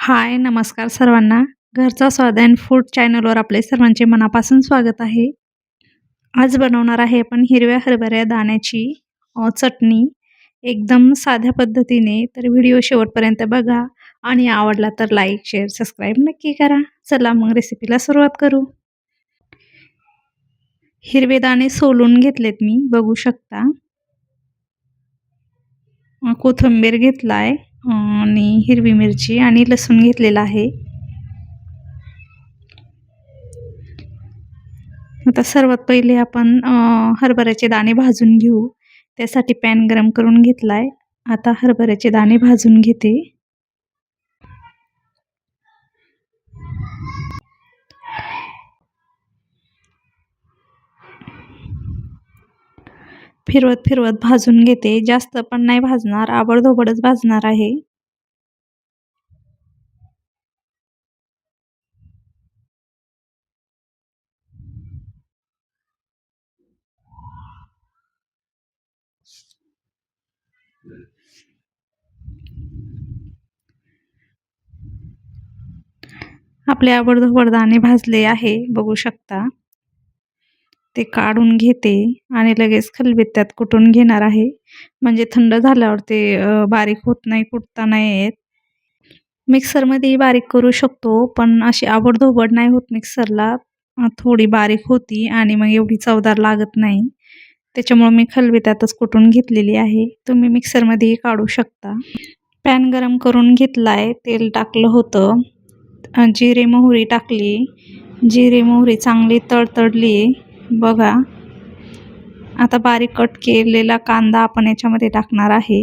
हाय, नमस्कार सर्वांना. घरचा स्वाद अँड फूड चॅनलवर आपले सर्वांचे मनापासून स्वागत आहे. आज बनवणार आहे आपण हिरव्या हरभऱ्या दाण्याची चटणी एकदम साध्या पद्धतीने. तर व्हिडिओ शेवटपर्यंत बघा आणि आवडला तर लाईक, शेअर, सबस्क्राईब नक्की करा. चला मग रेसिपीला सुरुवात करू. हिरवे दाणे सोलून घेतलेत मी, बघू शकता. कोथिंबीर घेतला आहे आणि हिरवी मिरची आणि लसूण घेतलेला आहे. आता सर्वात पहिले आपण हरभऱ्याचे दाणे भाजून घेऊ. त्यासाठी पॅन गरम करून घेतला आहे आता हरभऱ्याचे दाणे भाजून घेते. फिरवत फिरवत भाजून घेते. जास्त पण नाही भाजणार, आबडधोबडच भाजणार आहे. आपले आबडधोबड दाणे भाजले आहे बघू शकता ते काढून घेते आणि लगेच खलबत्त्यात कुटून घेणार आहे? म्हणजे थंड झाल्यावर ते बारीक होत नाही कुटता नाही येत. मिक्सरमध्येही बारीक करू शकतो पण अशी आवडधोबड नाही होत मिक्सरला. थोडी बारीक होती आणि मग एवढी चवदार लागत नाही. त्याच्यामुळं मी खलबत्त्यातच कुटून घेतलेली आहे. तुम्ही मिक्सरमध्येही काढू शकता. पॅन गरम करून घेतलाय तेल टाकलं होतं. जिरे मोहरी टाकली. जिरे मोहरी चांगली तडतडली. बघा. आता बारीक कट केलेला कांदा आपण याच्यामध्ये टाकणार आहे.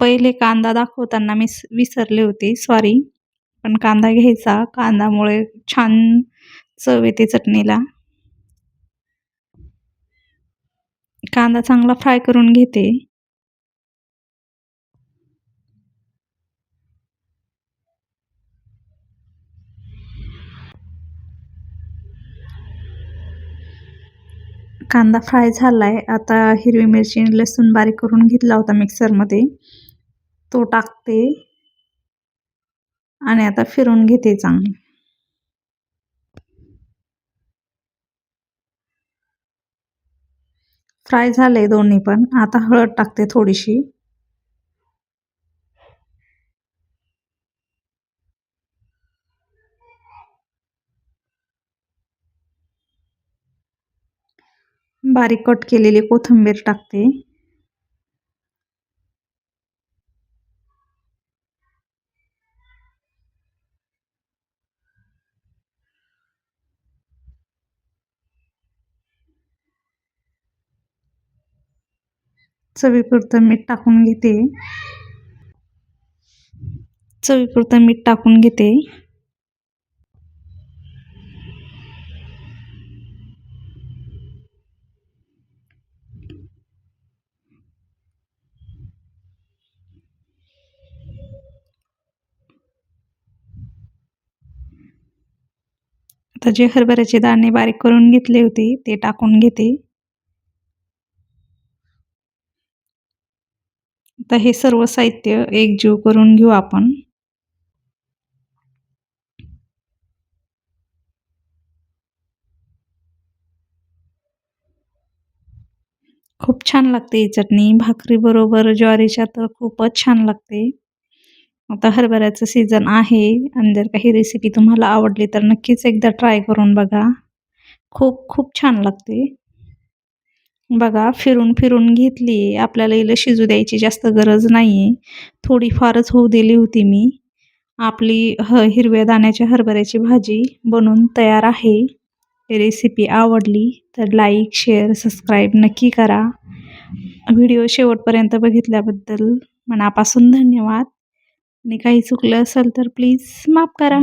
पहिले कांदा दाखवताना मी विसरले होते. सॉरी पण कांदा घ्यायचा. कांदामुळे छान चव येते चटणीला. कांदा चांगला फ्राय करून घेते. कांदा फ्राय झाला आहे आता हिरवी मिरची लसूण बारीक करून घेतला होता मिक्सरमध्ये. तो टाकते. आणि आता फिरून घेते चांगली. फ्राय झाले दोन्ही पण. आता हळद टाकते थोडीशी. बारीक कट केलेली कोथिंबीर टाकते. चवीपुरतं मीठ टाकून घेते. चवीपुरतं मीठ टाकून घेते. आता जे हरभऱ्याचे दाणे बारीक करून घेतले होते ते टाकून घेते. आता हे सर्व साहित्य एकजीव करून घेऊ आपण. खूप छान लागते ही चटणी. भाकरीबरोबर ज्वारीच्या तर खूपच छान लागते. आता हरभऱ्याचं सीझन आहे आणि जर काही रेसिपी तुम्हाला आवडली तर नक्कीच एकदा ट्राय करून बघा. खूप खूप छान लागते. बघा फिरून फिरून घेतली. आपल्याला हिला शिजू द्यायची जास्त गरज नाही आहे थोडीफारच होऊ दिली होती मी. आपली ह हिरव्या दाण्याच्या हरभऱ्याची भाजी बनून तयार आहे. रेसिपी आवडली तर लाईक शेअर सबस्क्राईब नक्की करा. व्हिडिओ शेवटपर्यंत बघितल्याबद्दल मनापासून धन्यवाद. आणि काही चुकलं असेल तर प्लीज माफ करा.